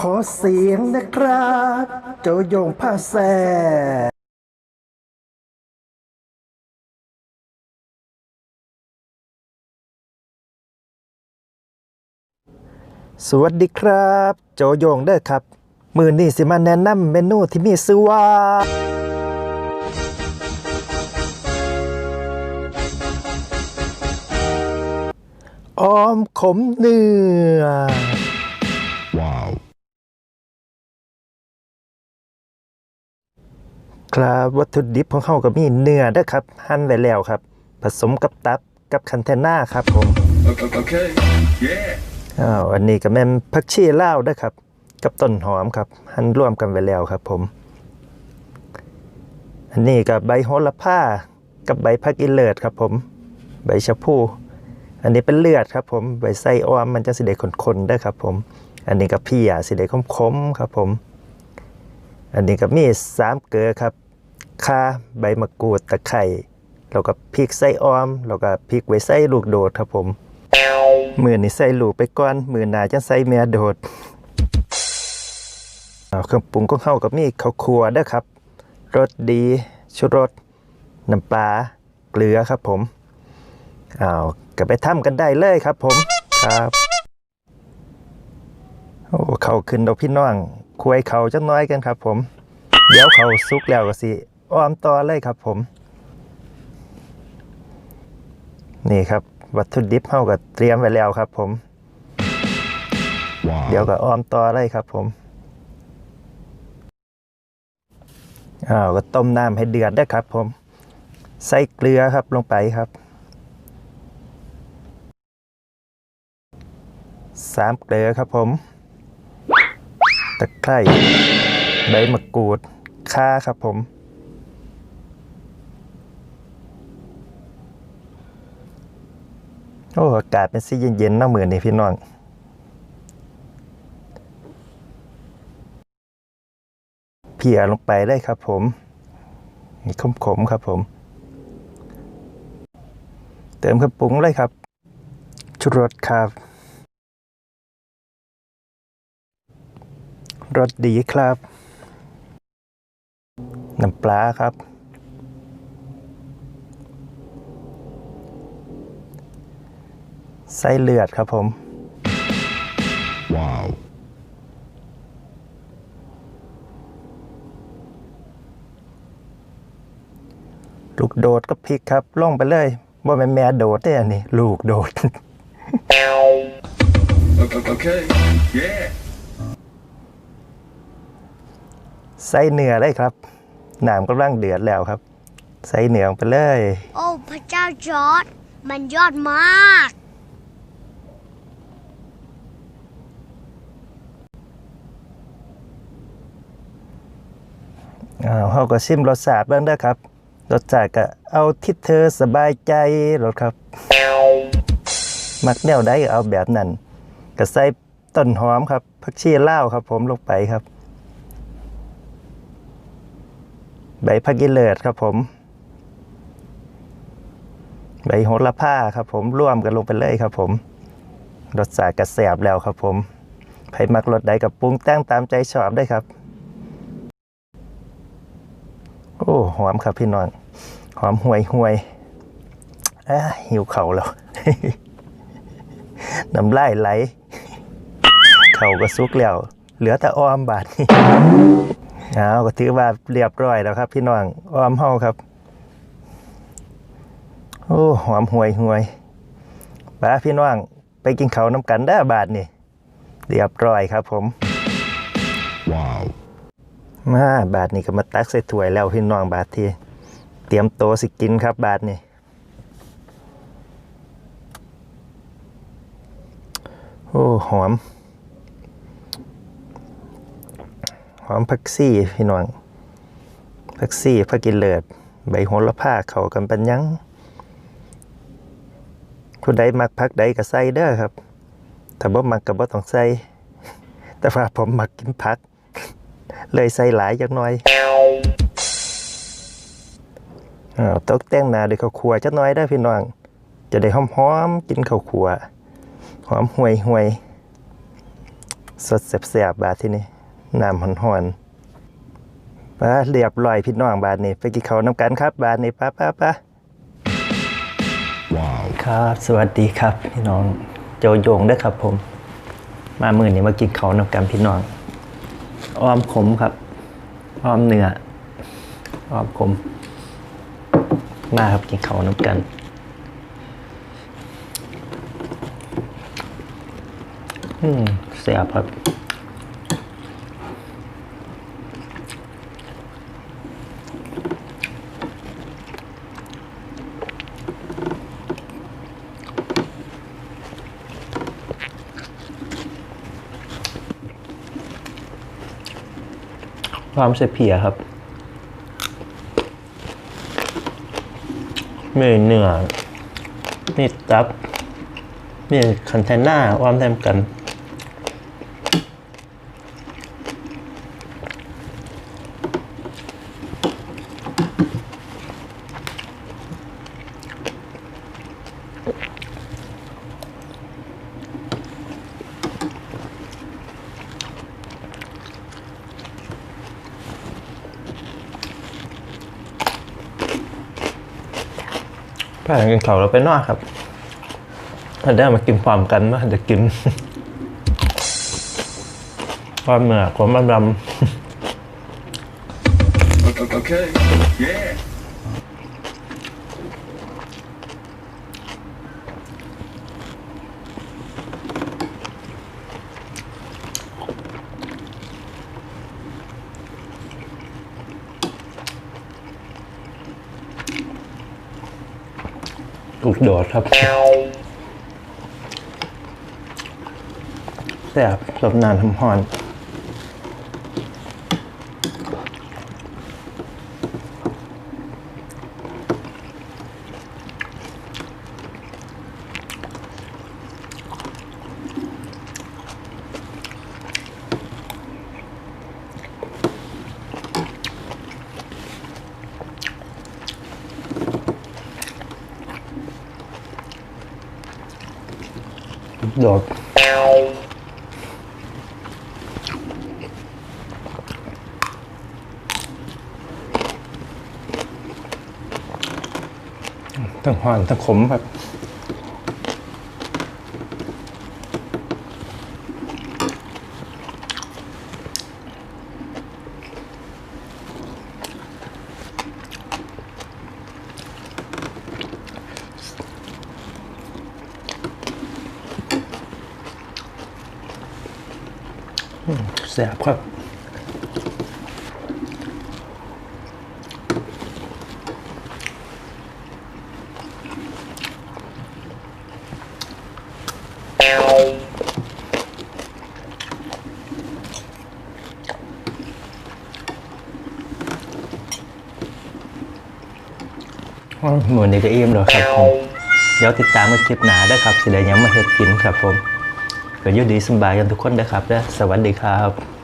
ขอเสียงนะครับโจโยงผ้าแซ่สวัสดีครับ โจโยงเด้อครับ มือนี่สิมาแนะนำเมนูที่มีชื่อว่า ออมขมเนื้อ ครับวัตถุดิบของเขาก็มีเนื้อเด้อครับ หั่นไว้แล้วครับ ผสมกับตับกับคันเทน่าครับผม Okay. Yeah. อ้าวอันนี้ก็แม่นผักชีลาวเด้อครับ กับต้นหอมครับ หั่นร่วมกันไว้แล้วครับผม อันนี้ก็ใบโหระพากับใบผักอีเลิศครับผม ใบชะพูอันนี้เป็นเลือดครับผมใบไส้อ้อมมันจะสิได้ขนๆได้อครับผม อันนี้ก็พี่อะสิได้คมๆครับผม อันนี้ก็มีสามเกลือครับ ข่าใบมะกรูดตะไคร้แล้วก็พริกไส้ออมแล้วก็พริกไว้ใส่ลูกโดดครับผมมือนี่ใส่ลูกไปก่อนมือหนาจะใส่เมียโดดเอาเครื่องปรุงของเข้าก็มีข้าวคั่วเด้ครับรสดีชูรสน้ำปลาเกลือครับผมเอาก็ไปทำกันได้เลยครับผมครับโอ้เขาขึ้นดอกพี่น้องคุยเขาจังน้อยกันครับผม เดี๋ยวเขาสุกแล้วก็สิ อ้อมต่อเลยครับผม นี่ครับ วัตถุดิบเฮาก็เตรียมไว้แล้วครับผม Wow. เดี๋ยวก็อ้อมต่อเลยครับผมอ้าวก็ต้มน้ำให้เดือดได้ครับ ผม ใส่เกลือครับลงไปครับสามเกลือครับผม ตะไคร้ใบมะกรูดข่าครับผม โอ้อากาศเป็นสีเย็นๆเนาะมือนี่พี่น้องเพียลงไปได้ครับผมนี่ขมๆครับผม เติมครื่องปรุงเลยครับชูรสครับรสดีครับ น้ำปลาครับ ไส้เลือดครับผม Wow. ลูกโดดก็พริกครับลงไปเลยว่าแม่นแม่โดดได้อันนี้ ลูกโดด Okay. Yeah. ใส่เนื้อเลยครับน้ำกำลังเดือดแล้วครับ ใส่เนื้อลงไปเลย โอ้ พระเจ้าจอร์ดมันยอดมาก อ้าวเขาก็ชิมรสชาติเบ้างเด้อครับรสชาติก็เอาที่เธอสบายใจรสครับ มักแนวใดก็เอาแบบนั้นก็ใส่ต้นหอมครับผักชีลาวครับ ผมลงไปครับ ใบผักอีเลิศครับผม ใบโหระพาครับ ผมร่วมกันลงไปเลยครับ ผมรสชาติกระแสบแล้วครับ ผมใครมักรสใดกับปรุงแต่งตามใจชอบได้ครับ โอ้หอมครับพี่น้อง หอมห่วยห่วยอะหิวเข่าแล้วน้ำลายไหล เข่าก็สุกแล้ว เหลือแต่อ้อมบาดนี่เอาก็ถือว่าเรียบร้อยแล้วครับ พี่น้องอ้อมเฮาครับ โอ้หอมห่วยห่วยป้าพี่น้องไปกินเขาน้ำกันได้บาทนี่เรียบร้อยครับผม มาบาทนี่ก็มาตักใส่ถ้วยแล้วพี่น้องบาทที่เตรียมโตสิกินครับบาทนี่โอ้หอม หอมผักซี่พี่น้องผักซี่ผักกินเลิศใบโหระพาเขากันปัญญังผู้ใดมักผักใดก็ใส่เด้อครับ ถ้าบ่มักก็บ่ต้องใส่แต่ว่าผมมักกินผัก เลยใส่หลายจักหน่อยอ้าวตกแต่งหน้าด้วยข้าวคั่วจักหน่อยได้อพี่น้อง จะได้หอมๆกินข้าวคั่วหอมห่วยห่วยๆสดแสบๆบาดที่นี่น้ำหอนๆป้าเรียบร้อยพี่น้องบาดนี้ไปกินข้าวน้ำกันครับ บาดนี้ป้าป้าป้า Wow. ครับ สวัสดีครับ พี่น้องโจโยงเด้วยครับผม มามือนี้มากินข้าวน้ำกันพี่น้อง อ้อมขมครับอ้อมเนื้ออ้อมขม มาครับกินข้าวน้ำกันอืมเสียบครับ ความเสียเพียครับมีเนื้อมีตับมีคันเทนหน้าวามแทมกัน แพ่กินเขาวเราไปนอกครับถ้าได้มากินความกันว่าจะกินความเหนือความรำรำ okay. Yeah. ลูกโดดครับแซ่บสบนานทำหอน โดดทั้งหอนทั้งขมครับ แซ่ บครับ หมูนี่ก็อิ่มแล้วครับผม เดี๋ยวติดตามกันคลิปหนาได้ครับ สิได้หยังมาเฮ็ดกินครับผม ก็ยินดีสบายกันทุกคนนะครับและสวัสดีครับ